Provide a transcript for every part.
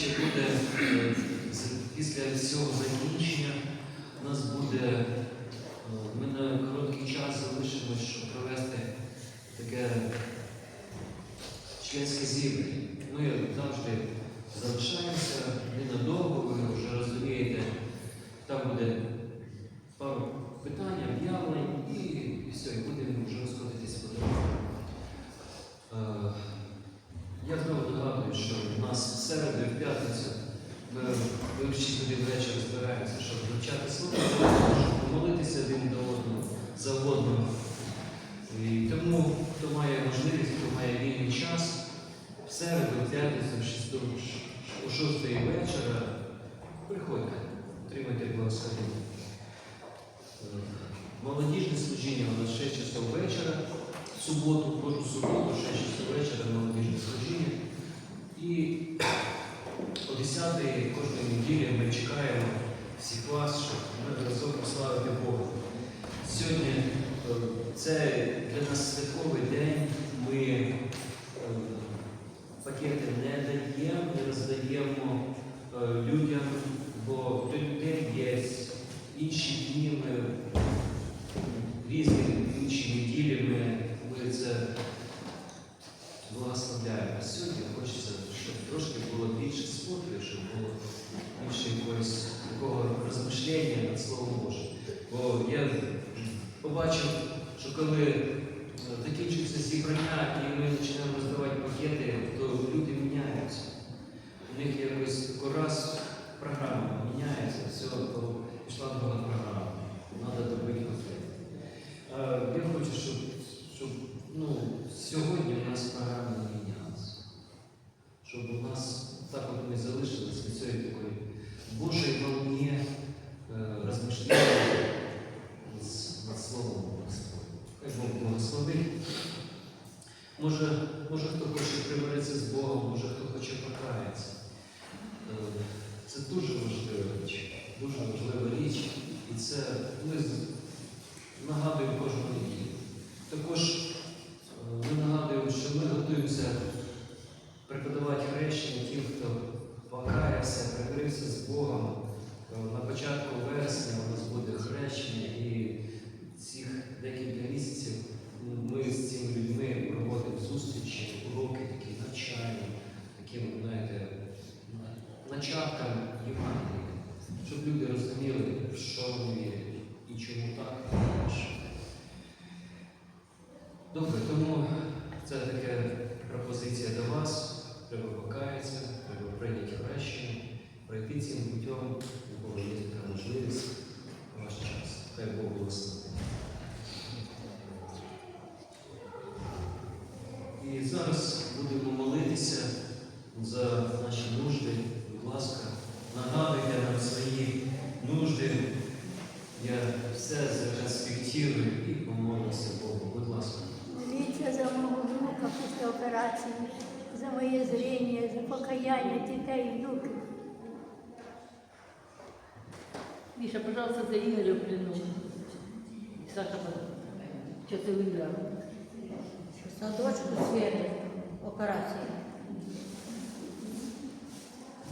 ще буде е, після всього закінчення. У нас буде, е, ми на короткий час залишимось, щоб провести таке членське зібрання. Ми завжди залишаємося ненадовго, ви вже розумієте, там буде пару питань, об'явлень і, і все, і будемо вже розходитись по дорогах. Е, Я знову нагадую, що у нас в середу і в п'ятницю ми ми в 6 годин збираємося, щоб вивчати слово, щоб помолитися один до одного за одного. І тому, хто має можливість, хто має вільний час, в середу, п'ятницю, о 6 вечора, приходьте, отримайте благословення. Молодіжне служіння у нас 6 часов вечора, в суботу, кожну суботу, 6 часов вечора молодіжне служіння. І о 10-й кожної неділі ми чекаємо всіх вас, щоб ми разом прославити Бога. Сьогодні е, це для нас святковий день. Ми е, пакети не даємо, не роздаємо е, людям, бо для людей є інші дні, ми різні інші неділі ми, ми це благословляємо. Сьогодні хочеться, щоб трошки було більше спокою, щоб було більше якогось такого розмишлення над Словом Божим. Бо я побачив, що коли е, закінчується зібрання і ми починаємо роздавати пакети, то люди міняються. У них якось раз програма міняється, все, то пішла друга програма. Треба добити пакет. Е, Я хочу, щоб, щоб ну, сьогодні у нас програма не мінялася. Щоб у нас так от ми залишилися від цієї такої Божої волні е, розмишлення з- над Словом Господом. Хай Бог благословить. Може, може хто хоче примиритися з Богом, може хто хоче покаятися. Е, Це дуже важлива річ, дуже важлива річ. І це ми з- нагадуємо кожного неділю. Також е, ми нагадуємо, що ми готуємося преподавати хрещення тим, хто покаявся, примирився з Богом. Е, На початку вересня у нас буде хрещення і цих декілька місяців ми з цими людьми проводимо зустрічі, уроки, такі навчання, таким, знаєте, на- начаткам Євангелія, щоб люди розуміли, в що вони вірять і чому так, а не інакше. Добре, тому це така пропозиція до вас. Треба покаятися, треба прийняти хрещення, пройти цим путем, у кого є така можливість в ваш час. Хай Бог благословить. І зараз будемо молитися за наші нужди. Будь ласка, нагадуйте нам свої нужди. Я все зареспектирую і помолюся Богу. Будь ласка. Моліться за мого внука після операції, за моє зріння, за покаяння дітей і внуків. Миша, пожалуйста, за Игоря в плену. Саша, что ты выиграл? За дочку Свету операції.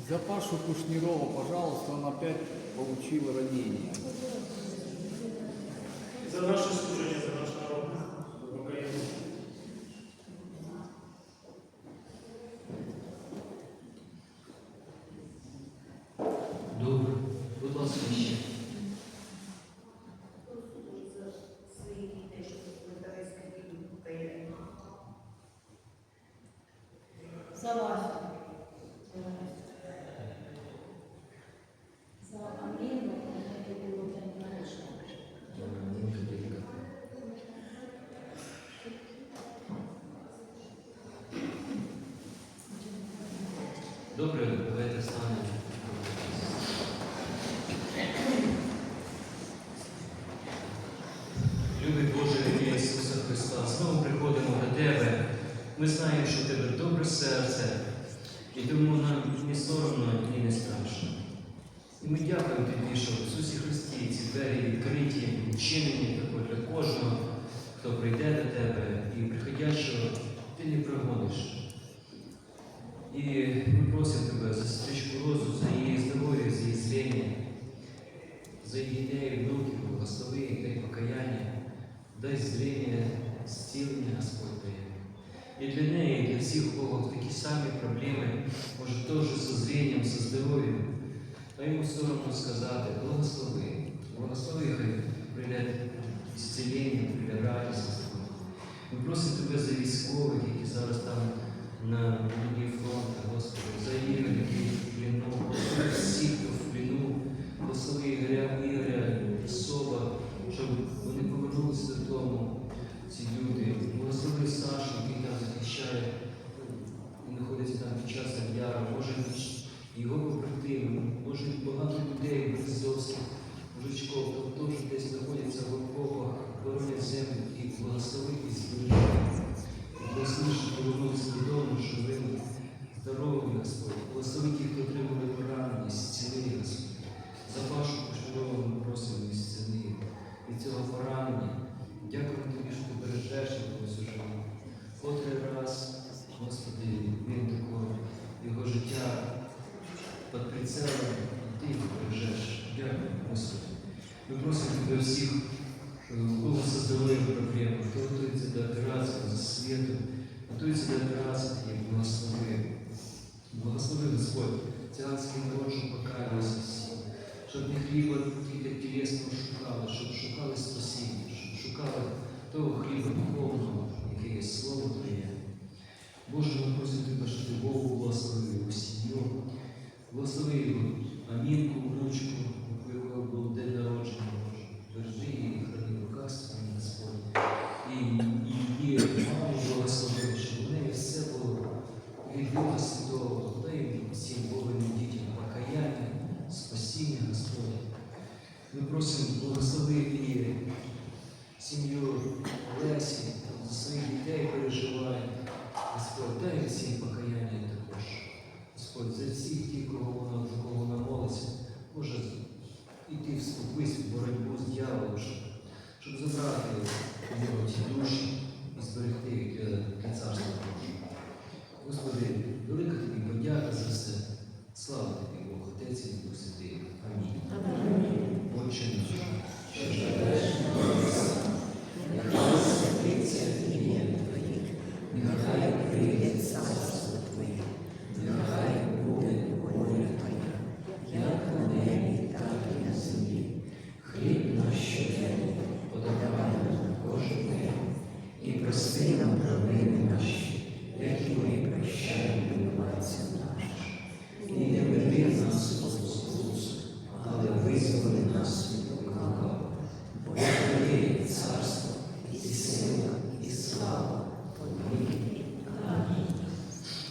За Пашу Кушнирова, пожалуйста, он опять получил ранение. За наше служение, за наш народ. за покаяние. Добре. Будь ласка, ще. За вас. За Аміну, яке було там наречено. Добре, давайте станемо. Любий Боже, Ісуса Христа, знову приходимо до Тебе. Ми знаємо, що в Тебе добре серце, і тому нам не соромно і не страшно. І ми дякуємо Тобі, що в Ісусі Христі ці двері відкриті, відчинені також для кожного, зріння, зцілення Господь дає. И для неї, і для всіх у кого такі самі проблеми, може теж зі зрінням, зі здоров'ям, то йому соромно сказати, благослови, благослови, хай прийде зцілення, прийде радість Господь. Ми просимо за військовых, які зараз там на лінії фронта, Господи, за їх. Повернувся додому, ви здорові, Господь. Благослови тих, хто отримали поранення, зціли, Господь. За вашу пошурову ми просимо і зціли від цього поранення. Дякую тобі, що ти бережеш його всю. Котрий раз, Господи, він такого його життя під прицелом, ти його бережеш. Дякую, Господи. Ми просимо тебе всіх, кого со здоров'ям проблеми, хто готується до операції за світу, готується до операції, як благослови. Господь, ціанський народ, щоб покаялися всі, щоб не хліба тільки тілесного шукали, щоб шукали спасіння, щоб шукали того хліба духовного, який є Слово Твоє. Боже, ми просимо Тебе, щоб ти Богу благословив у сім'ю, благослови його Амінку, внучку,